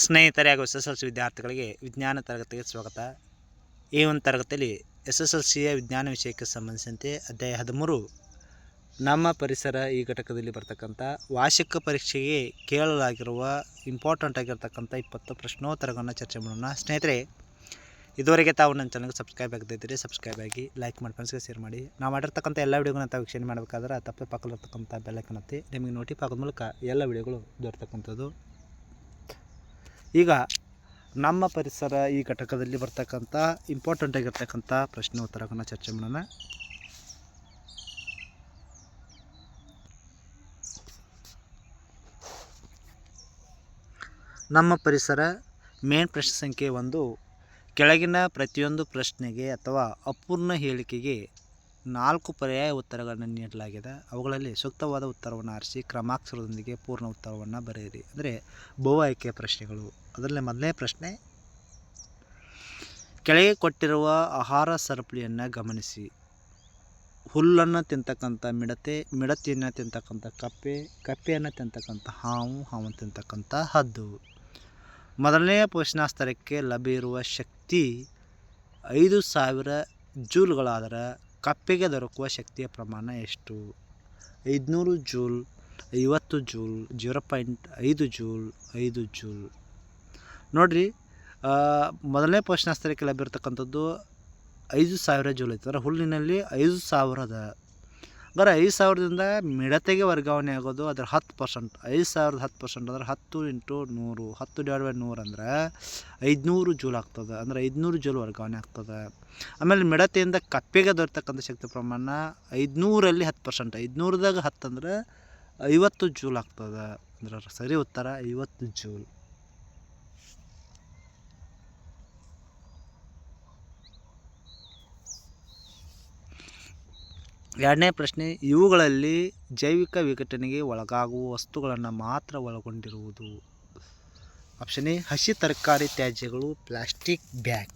ಸ್ನೇಹಿತರೆ ಹಾಗೂ S S L C ವಿದ್ಯಾರ್ಥಿಗಳಿಗೆ ವಿಜ್ಞಾನ ತರಗತಿಗೆ ಸ್ವಾಗತ. ಈ ಒಂದು ತರಗತಿಯಲ್ಲಿ ಎಸ್ ಎಸ್ ಎಲ್ ಸಿಯ ವಿಜ್ಞಾನ ವಿಷಯಕ್ಕೆ ಸಂಬಂಧಿಸಿದಂತೆ ಅಧ್ಯಾಯ ಹದಿಮೂರು. ನಮ್ಮ ಪರಿಸರ ಈ ಘಟಕದಲ್ಲಿ ಬರ್ತಕ್ಕಂಥ ವಾರ್ಷಿಕ ಪರೀಕ್ಷೆಗೆ ಕೇಳಲಾಗಿರುವ ಇಂಪಾರ್ಟೆಂಟ್ ಆಗಿರ್ತಕ್ಕಂಥ ಇಪ್ಪತ್ತು ಪ್ರಶ್ನೋತ್ತರಗಳನ್ನು ಚರ್ಚೆ ಮಾಡೋಣ. ಸ್ನೇಹಿತರೆ, ಇದುವರೆಗೆ ತಾವು ನನ್ನ ಚಾನಲ್ಗೆ ಸಬ್ಸ್ಕ್ರೈಬ್ ಆಗದಿದ್ದರೆ ಸಬ್ಸ್ಕ್ರೈಬ್ ಆಗಿ, ಲೈಕ್ ಮಾಡಿ ಫ್ರೆಂಡ್ಸ್ಗೆ ಶೇರ್ ಮಾಡಿ. ನಾವು ಮಾಡಿರ್ತಕ್ಕಂಥ ಎಲ್ಲ ವೀಡಿಯೋಗಳನ್ನ ತಾವು ವೀಕ್ಷಣೆ ಮಾಡಬೇಕಾದ್ರೆ ತಪ್ಪೆ ಪಕ್ಕಲಿರ್ತಕ್ಕಂಥ ಬೆಲ್ಲಕ್ಕನತ್ತಿ ನಿಮಗೆ ನೋಟಿಫ್ ಆಗೋದ ಮೂಲಕ ಎಲ್ಲ ವಿಡಿಯೋಗಳು ದೊರೆತಕ್ಕಂಥದ್ದು. ಈಗ ನಮ್ಮ ಪರಿಸರ ಈ ಘಟಕದಲ್ಲಿ ಬರ್ತಕ್ಕಂಥ ಇಂಪಾರ್ಟೆಂಟ್ ಆಗಿರ್ತಕ್ಕಂಥ ಪ್ರಶ್ನೆ ಉತ್ತರಗಳನ್ನ ಚರ್ಚೆ ಮಾಡೋಣ. ನಮ್ಮ ಪರಿಸರ ಮೇನ್ ಪ್ರಶ್ನೆ ಸಂಖ್ಯೆ ಒಂದು, ಕೆಳಗಿನ ಪ್ರತಿಯೊಂದು ಪ್ರಶ್ನೆಗೆ ಅಥವಾ ಅಪೂರ್ಣ ಹೇಳಿಕೆಗೆ ನಾಲ್ಕು ಪರ್ಯಾಯ ಉತ್ತರಗಳನ್ನು ನೀಡಲಾಗಿದೆ. ಅವುಗಳಲ್ಲಿ ಸೂಕ್ತವಾದ ಉತ್ತರವನ್ನು ಆರಿಸಿ, ಕ್ರಮಾಕ್ಷರದೊಂದಿಗೆ ಪೂರ್ಣ ಉತ್ತರವನ್ನು ಬರೆಯಿರಿ. ಅಂದರೆ ಬಹು ಆಯ್ಕೆಯ ಪ್ರಶ್ನೆಗಳು. ಅದರಲ್ಲಿ ಮೊದಲನೇ ಪ್ರಶ್ನೆ, ಕೆಳಗೆ ಕೊಟ್ಟಿರುವ ಆಹಾರ ಸರಪಳಿಯನ್ನು ಗಮನಿಸಿ. ಹುಲ್ಲನ್ನು ತಿಂತಕ್ಕಂಥ ಮಿಡತೆ, ಮಿಡತೆಯನ್ನು ತಿಂತಕ್ಕಂಥ ಕಪ್ಪೆ, ಕಪ್ಪೆಯನ್ನು ತಿಂತಕ್ಕಂಥ ಹಾವು ಹಾವು ತಿಂತಕ್ಕಂಥ ಹದ್ದು. ಮೊದಲನೆಯ ಸ್ಥರಕ್ಕೆ ಲಭ್ಯ ಇರುವ ಶಕ್ತಿ ಐದು ಸಾವಿರ ಜೂಲ್ಗಳಾದರೆ ಕಪ್ಪೆಗೆ ದೊರಕುವ ಶಕ್ತಿಯ ಪ್ರಮಾಣ ಎಷ್ಟು? ಐದುನೂರು ಜೂಲ್, ಐವತ್ತು ಜೂಲ್, ಜೀರೋ ಪಾಯಿಂಟ್ ಐದು ಜೂಲ್ ಐದು ಜೂಲ್. ನೋಡಿರಿ ಮೊದಲನೇ ಪ್ರಶ್ನಾಸ್ತ್ರಕ್ಕೆ ಲಭ್ಯ ಇರತಕ್ಕಂಥದ್ದು ಐದು ಸಾವಿರ ಜೂಲ್ ಐತೆ. ಅಂದರೆ ಹುಲ್ಲಿನಲ್ಲಿ ಐದು ಸಾವಿರದ ಅಂದರೆ ಐದು ಸಾವಿರದಿಂದ ಮಿಡತೆಗೆ ವರ್ಗಾವಣೆ ಆಗೋದು ಅದರ ಹತ್ತು ಪರ್ಸೆಂಟ್. ಐದು ಸಾವಿರದ ಹತ್ತು ಪರ್ಸೆಂಟ್ ಅಂದ್ರೆ ಹತ್ತು ಇಂಟು ನೂರು, ಹತ್ತು ಡಿವೈಡ್ ಬೈ ನೂರು ಅಂದ್ರೆ ಐದುನೂರು ಜೂಲ್ ಆಗ್ತದೆ. ಅಂದರೆ ಐದುನೂರು ಜೂಲ್ ವರ್ಗಾವಣೆ ಆಗ್ತದೆ. ಆಮೇಲೆ ಮಿಡತೆಯಿಂದ ಕಪ್ಪೆಗೆ ದೊರೆತಕ್ಕಂಥ ಶಕ್ತಿ ಪ್ರಮಾಣ ಐದುನೂರಲ್ಲಿ ಹತ್ತು ಪರ್ಸೆಂಟ್. ಐದುನೂರದಾಗ ಹತ್ತು ಅಂದರೆ ಐವತ್ತು ಜೂಲ್ ಆಗ್ತದೆ. ಅಂದ್ರೆ ಸರಿ ಉತ್ತರ ಐವತ್ತು ಜೂಲ್. ಎರಡನೇ ಪ್ರಶ್ನೆ, ಇವುಗಳಲ್ಲಿ ಜೈವಿಕ ವಿಘಟನೆಗೆ ಒಳಗಾಗುವ ವಸ್ತುಗಳನ್ನು ಮಾತ್ರ ಒಳಗೊಂಡಿರುವುದು. ಆಪ್ಷನ್ ಎ ಹಸಿ ತರಕಾರಿ ತ್ಯಾಜ್ಯಗಳು, ಪ್ಲಾಸ್ಟಿಕ್ ಬ್ಯಾಗ್.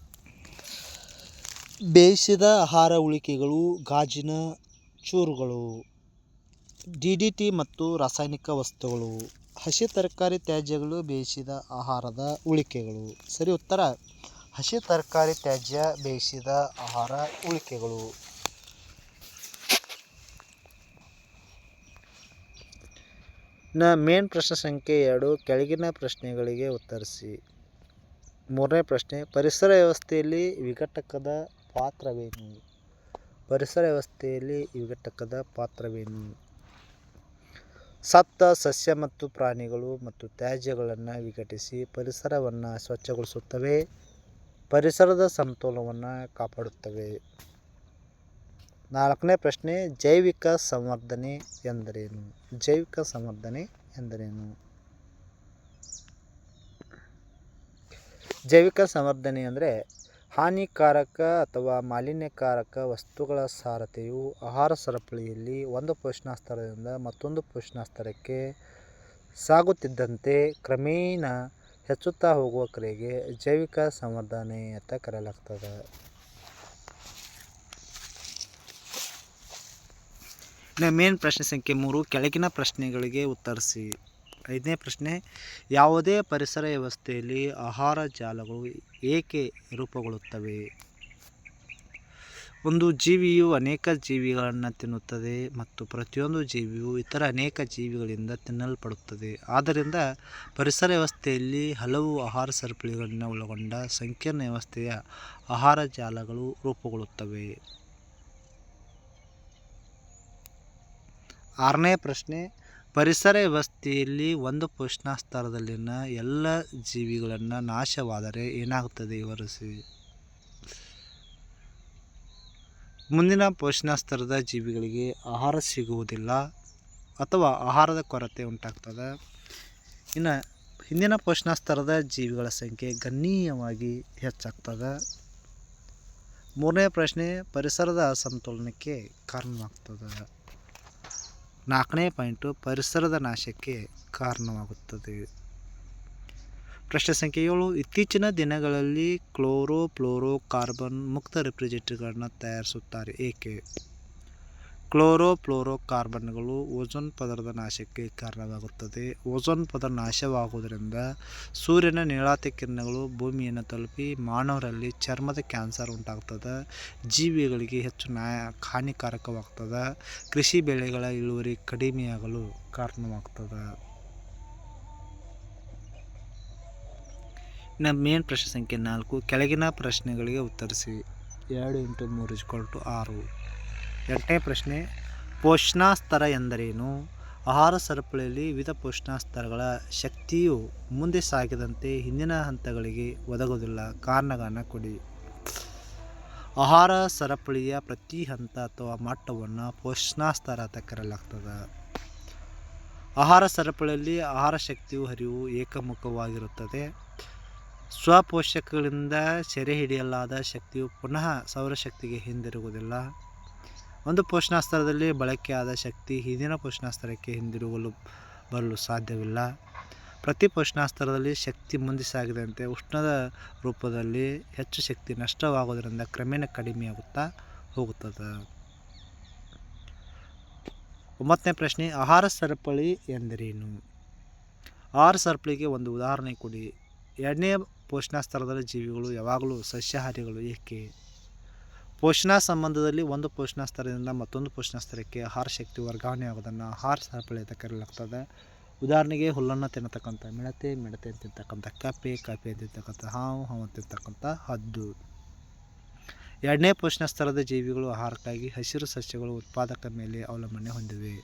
ಬೇಯಿಸಿದ ಆಹಾರ ಉಳಿಕೆಗಳು, ಗಾಜಿನ ಚೂರುಗಳು. ಡಿ ಡಿ ಟಿ ಮತ್ತು ರಾಸಾಯನಿಕ ವಸ್ತುಗಳು. ಹಸಿ ತರಕಾರಿ ತ್ಯಾಜ್ಯಗಳು, ಬೇಯಿಸಿದ ಆಹಾರದ ಉಳಿಕೆಗಳು. ಸರಿ, ಉತ್ತರ. ಹಸಿ ತರಕಾರಿ ತ್ಯಾಜ್ಯ, ಬೇಯಿಸಿದ ಆಹಾರ ಉಳಿಕೆಗಳು. ನ ಮೇನ್ ಪ್ರಶ್ನೆ ಸಂಖ್ಯೆ ಎರಡು, ಕೆಳಗಿನ ಪ್ರಶ್ನೆಗಳಿಗೆ ಉತ್ತರಿಸಿ. ಮೂರನೇ ಪ್ರಶ್ನೆ, ಪರಿಸರ ವ್ಯವಸ್ಥೆಯಲ್ಲಿ ವಿಘಟಕದ ಪಾತ್ರವೇನು? ಪರಿಸರ ವ್ಯವಸ್ಥೆಯಲ್ಲಿ ವಿಘಟಕದ ಪಾತ್ರವೇನು? ಸತ್ತ ಸಸ್ಯ ಮತ್ತು ಪ್ರಾಣಿಗಳು ಮತ್ತು ತ್ಯಾಜ್ಯಗಳನ್ನು ವಿಘಟಿಸಿ ಪರಿಸರವನ್ನು ಸ್ವಚ್ಛಗೊಳಿಸುತ್ತವೆ, ಪರಿಸರದ ಸಮತೋಲನವನ್ನು ಕಾಪಾಡುತ್ತವೆ. ನಾಲ್ಕನೇ ಪ್ರಶ್ನೆ, ಜೈವಿಕ ಸಂವರ್ಧನೆ ಎಂದರೇನು? ಜೈವಿಕ ಸಂವರ್ಧನೆ ಎಂದರೇನು? ಜೈವಿಕ ಸಂವರ್ಧನೆ ಅಂದರೆ ಹಾನಿಕಾರಕ ಅಥವಾ ಮಾಲಿನ್ಯಕಾರಕ ವಸ್ತುಗಳ ಸಾರತೆಯು ಆಹಾರ ಸರಪಳಿಯಲ್ಲಿ ಒಂದು ಪೋಷಣಾಸ್ತರದಿಂದ ಮತ್ತೊಂದು ಪೋಷಣಾಸ್ತರಕ್ಕೆ ಸಾಗುತ್ತಿದ್ದಂತೆ ಕ್ರಮೇಣ ಹೆಚ್ಚುತ್ತಾ ಹೋಗುವ ಕ್ರಿಯೆಗೆ ಜೈವಿಕ ಸಂವರ್ಧನೆ ಅಂತ ಕರೆಯಲಾಗ್ತದೆ. ಮೇನ್ ಪ್ರಶ್ನೆ ಸಂಖ್ಯೆ ಮೂರು, ಕೆಳಗಿನ ಪ್ರಶ್ನೆಗಳಿಗೆ ಉತ್ತರಿಸಿ. ಐದನೇ ಪ್ರಶ್ನೆ, ಯಾವುದೇ ಪರಿಸರ ವ್ಯವಸ್ಥೆಯಲ್ಲಿ ಆಹಾರ ಜಾಲಗಳು ಏಕೆ ರೂಪುಗೊಳ್ಳುತ್ತವೆ? ಒಂದು ಜೀವಿಯು ಅನೇಕ ಜೀವಿಗಳನ್ನು ತಿನ್ನುತ್ತದೆ ಮತ್ತು ಪ್ರತಿಯೊಂದು ಜೀವಿಯು ಇತರ ಅನೇಕ ಜೀವಿಗಳಿಂದ ತಿನ್ನಲ್ಪಡುತ್ತದೆ. ಆದ್ದರಿಂದ ಪರಿಸರ ವ್ಯವಸ್ಥೆಯಲ್ಲಿ ಹಲವು ಆಹಾರ ಸರಪಳಿಗಳನ್ನು ಒಳಗೊಂಡ ಸಂಕೀರ್ಣ ವ್ಯವಸ್ಥೆಯ ಆಹಾರ ಜಾಲಗಳು ರೂಪುಗೊಳ್ಳುತ್ತವೆ. ಆರನೇ ಪ್ರಶ್ನೆ, ಪರಿಸರ ವ್ಯವಸ್ಥೆಯಲ್ಲಿ ಒಂದು ಪೋಷಣಾಸ್ತರದಲ್ಲಿನ ಎಲ್ಲ ಜೀವಿಗಳನ್ನು ನಾಶವಾದರೆ ಏನಾಗುತ್ತದೆ ವಿವರಿಸಿ? ಮುಂದಿನ ಪೋಷಣಾಸ್ತರದ ಜೀವಿಗಳಿಗೆ ಆಹಾರ ಸಿಗುವುದಿಲ್ಲ ಅಥವಾ ಆಹಾರದ ಕೊರತೆ ಉಂಟಾಗ್ತದೆ. ಇನ್ನು ಹಿಂದಿನ ಪೋಷಣಾಸ್ತರದ ಜೀವಿಗಳ ಸಂಖ್ಯೆ ಗಣನೀಯವಾಗಿ ಹೆಚ್ಚಾಗ್ತದೆ. ಮೂರನೇ ಪ್ರಶ್ನೆ, ಪರಿಸರದ ಅಸಮತೋಲನಕ್ಕೆ ಕಾರಣವಾಗ್ತದೆ. ನಾಲ್ಕನೇ ಪಾಯಿಂಟು ಪರಿಸರದ ನಾಶಕ್ಕೆ ಕಾರಣವಾಗುತ್ತದೆ. ಪ್ರಶ್ನೆ ಸಂಖ್ಯೆ ಏಳು, ಇತ್ತೀಚಿನ ದಿನಗಳಲ್ಲಿ ಕ್ಲೋರೋ ಫ್ಲೋರೋ ಕಾರ್ಬನ್ ಮುಕ್ತ ರೆಫ್ರಿಜರೇಟರ್ಗಳನ್ನು ತಯಾರಿಸುತ್ತಾರೆ. ಏಕೆ? ಕ್ಲೋರೋಫ್ಲೋರೋಕಾರ್ಬನ್ಗಳು ಓಝೋನ್ ಪದರದ ನಾಶಕ್ಕೆ ಕಾರಣವಾಗುತ್ತದೆ. ಓಝೋನ್ ಪದರ ನಾಶವಾಗುವುದರಿಂದ ಸೂರ್ಯನ ನೀಳಾತ ಕಿರಣಗಳು ಭೂಮಿಯನ್ನು ತಲುಪಿ ಮಾನವರಲ್ಲಿ ಚರ್ಮದ ಕ್ಯಾನ್ಸರ್ ಉಂಟಾಗ್ತದೆ ಜೀವಿಗಳಿಗೆ ಹೆಚ್ಚು ನಾ ಹಾನಿಕಾರಕವಾಗ್ತದೆ ಕೃಷಿ ಬೆಳೆಗಳ ಇಳುವರಿ ಕಡಿಮೆಯಾಗಲು ಕಾರಣವಾಗ್ತದೆ ಇನ್ನು ಮೇನ್ ಪ್ರಶ್ನೆ ಸಂಖ್ಯೆ ನಾಲ್ಕು. ಕೆಳಗಿನ ಪ್ರಶ್ನೆಗಳಿಗೆ ಉತ್ತರಿಸಿ. ಎರಡು ಇಂಟು ಮೂರು ಇಸ್ಕೊಲ್ ಆರು. ಎಂಟನೇ ಪ್ರಶ್ನೆ, ಪೋಷಣಾಸ್ತರ ಎಂದರೇನು? ಆಹಾರ ಸರಪಳಿಯಲ್ಲಿ ವಿವಿಧ ಪೋಷಣಾಸ್ತರಗಳ ಶಕ್ತಿಯು ಮುಂದೆ ಸಾಗಿದಂತೆ ಹಿಂದಿನ ಹಂತಗಳಿಗೆ ಒದಗುವುದಿಲ್ಲ. ಕಾರಣಗಳನ್ನು ಕೊಡಿ. ಆಹಾರ ಸರಪಳಿಯ ಪ್ರತಿ ಹಂತ ಅಥವಾ ಮಟ್ಟವನ್ನು ಪೋಷಣಾಸ್ತರ ಅಂತ ಕರೆಯಲಾಗ್ತದೆ. ಆಹಾರ ಸರಪಳಿಯಲ್ಲಿ ಆಹಾರ ಶಕ್ತಿಯು ಹರಿವು ಏಕಮುಖವಾಗಿರುತ್ತದೆ. ಸ್ವಪೋಷಕಗಳಿಂದ ಸೆರೆ ಹಿಡಿಯಲಾದ ಶಕ್ತಿಯು ಪುನಃ ಸೌರಶಕ್ತಿಗೆ ಹಿಂದಿರುಗುವುದಿಲ್ಲ. ಒಂದು ಪೋಷಣಾಸ್ತರದಲ್ಲಿ ಬಳಕೆಯಾದ ಶಕ್ತಿ ಹಿಂದಿನ ಪೋಷಣಾಸ್ತರಕ್ಕೆ ಹಿಂದಿರುಗಲು ಬರಲು ಸಾಧ್ಯವಿಲ್ಲ. ಪ್ರತಿ ಪೋಷಣಾಸ್ತರದಲ್ಲಿ ಶಕ್ತಿ ಮುಂದೆ ಸಾಗಿದಂತೆ ಉಷ್ಣದ ರೂಪದಲ್ಲಿ ಹೆಚ್ಚು ಶಕ್ತಿ ನಷ್ಟವಾಗುವುದರಿಂದ ಕ್ರಮೇಣ ಕಡಿಮೆಯಾಗುತ್ತಾ ಹೋಗುತ್ತದೆ. ಒಂಬತ್ತನೇ ಪ್ರಶ್ನೆ, ಆಹಾರ ಸರಪಳಿ ಎಂದರೇನು? ಆಹಾರ ಸರಪಳಿಗೆ ಒಂದು ಉದಾಹರಣೆ ಕೊಡಿ. ಎರಡನೇ ಪೋಷಣಾಸ್ತರದಲ್ಲಿ ಜೀವಿಗಳು ಯಾವಾಗಲೂ ಸಸ್ಯಾಹಾರಿಗಳು ಏಕೆ? ಪೋಷಣಾ ಸಂಬಂಧದಲ್ಲಿ ಒಂದು ಪೋಷಣಾಸ್ತರದಿಂದ ಮತ್ತೊಂದು ಪೋಷಣಾಸ್ತರಕ್ಕೆ ಆಹಾರ ಶಕ್ತಿ ವರ್ಗಾವಣೆ ಆಗೋದನ್ನು ಆಹಾರ ಸರಪಳಿ ಅಂತ ಕರೆಯಲಾಗ್ತದೆ ಉದಾಹರಣೆಗೆ ಹುಲ್ಲನ್ನು ತಿನ್ನತಕ್ಕಂಥ ಮಿಡತೆ ಮಿಡತೆ ಅಂತಿರ್ತಕ್ಕಂಥ ಕಪ್ಪೆ ಕಪ್ಪೆ ಅಂತಿರ್ತಕ್ಕಂಥ ಹಾವು ಹಾವು ಅಂತಿರ್ತಕ್ಕಂಥ ಹದ್ದು. ಎರಡನೇ ಪೋಷಣಾಸ್ತರದ ಜೀವಿಗಳು ಆಹಾರಕ್ಕಾಗಿ ಹಸಿರು ಸಸ್ಯಗಳು ಉತ್ಪಾದಕ ಮೇಲೆ ಅವಲಂಬನೆ ಹೊಂದಿವೆ.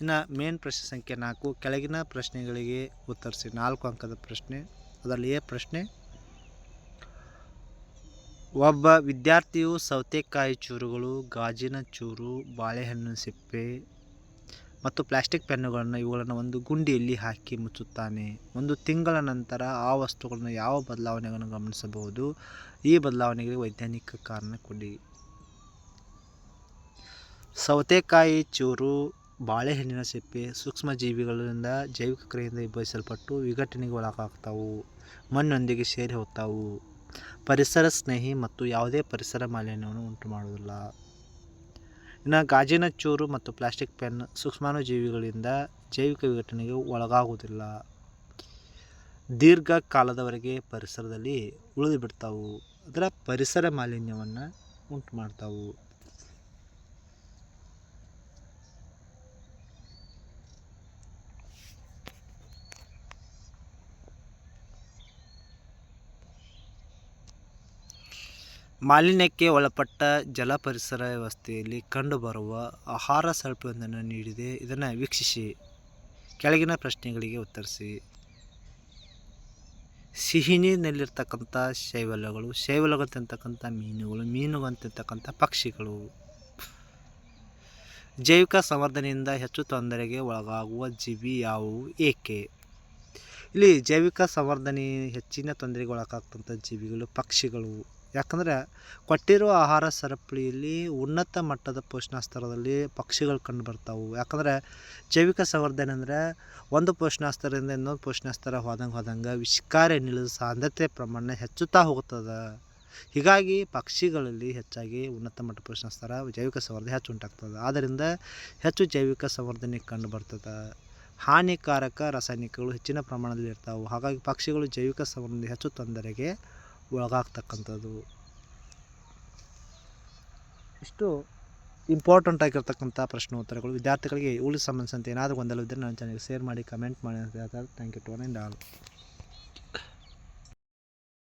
ಇನ್ನು ಮೇನ್ ಪ್ರಶ್ನೆ ಸಂಖ್ಯೆ ನಾಲ್ಕು, ಕೆಳಗಿನ ಪ್ರಶ್ನೆಗಳಿಗೆ ಉತ್ತರಿಸಿ. ನಾಲ್ಕು ಅಂಕದ ಪ್ರಶ್ನೆ, ಅದರಲ್ಲಿ ಎ ಪ್ರಶ್ನೆ, ಒಬ್ಬ ವಿದ್ಯಾರ್ಥಿಯು ಸೌತೆಕಾಯಿ ಚೂರುಗಳು, ಗಾಜಿನ ಚೂರು ಬಾಳೆಹಣ್ಣಿನ ಸಿಪ್ಪೆ ಮತ್ತು ಪ್ಲಾಸ್ಟಿಕ್ ಪೆನ್ನುಗಳನ್ನು ಇವುಗಳನ್ನು ಒಂದು ಗುಂಡಿಯಲ್ಲಿ ಹಾಕಿ ಮುಚ್ಚುತ್ತಾನೆ. ಒಂದು ತಿಂಗಳ ನಂತರ ಆ ವಸ್ತುಗಳನ್ನು ಯಾವ ಬದಲಾವಣೆಗಳನ್ನು ಗಮನಿಸಬಹುದು? ಈ ಬದಲಾವಣೆಗೆ ವೈಜ್ಞಾನಿಕ ಕಾರಣ ಕೊಡಿ. ಸೌತೆಕಾಯಿ ಚೂರು ಬಾಳೆಹಣ್ಣಿನ ಸಿಪ್ಪೆ ಸೂಕ್ಷ್ಮ ಜೀವಿಗಳಿಂದ ಜೈವಿಕ ಕ್ರಿಯೆಯಿಂದ ವಿಭಜಿಸಲ್ಪಟ್ಟು ವಿಘಟನೆಗೆ ಒಳಗಾಗ್ತಾವು, ಮಣ್ಣೊಂದಿಗೆ ಸೇರಿ ಹೋಗ್ತಾವು. ಪರಿಸರ ಸ್ನೇಹಿ ಮತ್ತು ಯಾವುದೇ ಪರಿಸರ ಮಾಲಿನ್ಯವನ್ನು ಉಂಟು ಮಾಡುವುದಿಲ್ಲ ಇನ್ನು ಗಾಜಿನ ಚೂರು ಮತ್ತು ಪ್ಲಾಸ್ಟಿಕ್ ಪೆನ್ ಸೂಕ್ಷ್ಮಾಣುಜೀವಿಗಳಿಂದ ಜೈವಿಕ ವಿಘಟನೆಗೆ ಒಳಗಾಗುವುದಿಲ್ಲ. ದೀರ್ಘಕಾಲದವರೆಗೆ ಪರಿಸರದಲ್ಲಿ ಉಳಿದು ಬಿಡ್ತಾವು ಅದರ ಪರಿಸರ ಮಾಲಿನ್ಯವನ್ನು ಉಂಟು ಮಾಡ್ತಾವು ಮಾಲಿನ್ಯಕ್ಕೆ ಒಳಪಟ್ಟ ಜಲ ಪರಿಸರ ವ್ಯವಸ್ಥೆಯಲ್ಲಿ ಕಂಡುಬರುವ ಆಹಾರ ಸರಪಳಿಯೊಂದನ್ನು ನೀಡಿದೆ. ಇದನ್ನು ವೀಕ್ಷಿಸಿ. ಕೆಳಗಿನ ಪ್ರಶ್ನೆಗಳಿಗೆ ಉತ್ತರಿಸಿ. ಸಿಹಿ ನೀರಿನಲ್ಲಿರ್ತಕ್ಕಂಥ ಶೈವಲಗಳು ಶೈವಲಗಂತಿರ್ತಕ್ಕಂಥ ಮೀನುಗಳು ಮೀನುಗಂತಿರ್ತಕ್ಕಂಥ ಪಕ್ಷಿಗಳು. ಜೈವಿಕ ಸಂವರ್ಧನೆಯಿಂದ ಹೆಚ್ಚು ತೊಂದರೆಗೆ ಒಳಗಾಗುವ ಜೀವಿ ಯಾವುವು? ಏಕೆ? ಇಲ್ಲಿ ಜೈವಿಕ ಸಂವರ್ಧನೆ ಹೆಚ್ಚಿನ ತೊಂದರೆಗೆ ಒಳಗಾಗ್ತಂಥ ಜೀವಿಗಳು ಪಕ್ಷಿಗಳು. ಯಾಕಂದರೆ ಕೊಟ್ಟಿರೋ ಆಹಾರ ಸರಪಳಿಯಲ್ಲಿ ಉನ್ನತ ಮಟ್ಟದ ಪೋಷಣಾ ಸ್ತರದಲ್ಲಿ ಪಕ್ಷಿಗಳು ಕಂಡು ಬರ್ತಾವೆ. ಯಾಕಂದರೆ ಜೈವಿಕ ಸಂವರ್ಧನೆ ಅಂದರೆ ಒಂದು ಪೋಷಣಾಸ್ತರದಿಂದ ಇನ್ನೊಂದು ಪೋಷಣಾಸ್ತರ ಹೋದಂಗೆ ಹೋದಂಗೆ ವಿಷಕಾರಿ ನಿಲ್ಲದ ಸಾಂದ್ರತೆ ಪ್ರಮಾಣ ಹೆಚ್ಚುತ್ತಾ ಹೋಗ್ತದೆ ಹೀಗಾಗಿ ಪಕ್ಷಿಗಳಲ್ಲಿ ಹೆಚ್ಚಾಗಿ ಉನ್ನತ ಮಟ್ಟ ಪೋಷಣಾಸ್ತರ ಜೈವಿಕ ಸಂವರ್ಧನೆ ಹೆಚ್ಚು ಉಂಟಾಗ್ತದೆ. ಆದ್ದರಿಂದ ಹೆಚ್ಚು ಜೈವಿಕ ಸಂವರ್ಧನೆ ಕಂಡು ಬರ್ತದೆ. ಹಾನಿಕಾರಕ ರಾಸಾಯನಿಕಗಳು ಹೆಚ್ಚಿನ ಪ್ರಮಾಣದಲ್ಲಿ ಇರ್ತಾವೆ ಹಾಗಾಗಿ ಪಕ್ಷಿಗಳು ಜೈವಿಕ ಸಂವರ್ಧನೆ ಹೆಚ್ಚು ತೊಂದರೆಗೆ ಒಳಗಾಗ್ತಕ್ಕಂಥದ್ದು. ಇಷ್ಟು ಇಂಪಾರ್ಟೆಂಟ್ ಆಗಿರ್ತಕ್ಕಂಥ ಪ್ರಶ್ನೋತ್ತರಗಳು. ವಿದ್ಯಾರ್ಥಿಗಳಿಗೆ ಇವುಗಳಿಗೆ ಸಂಬಂಧಿಸಿದಂತೆ ಏನಾದರೂ ಗೊಂದಲವಿದ್ದರೆ ನನ್ನ ಚಾನಲ್ಗೆ ಶೇರ್ ಮಾಡಿ ಕಮೆಂಟ್ ಮಾಡಿ ಅಂತ ಹೇಳ್ತಾರೆ. Thank you to all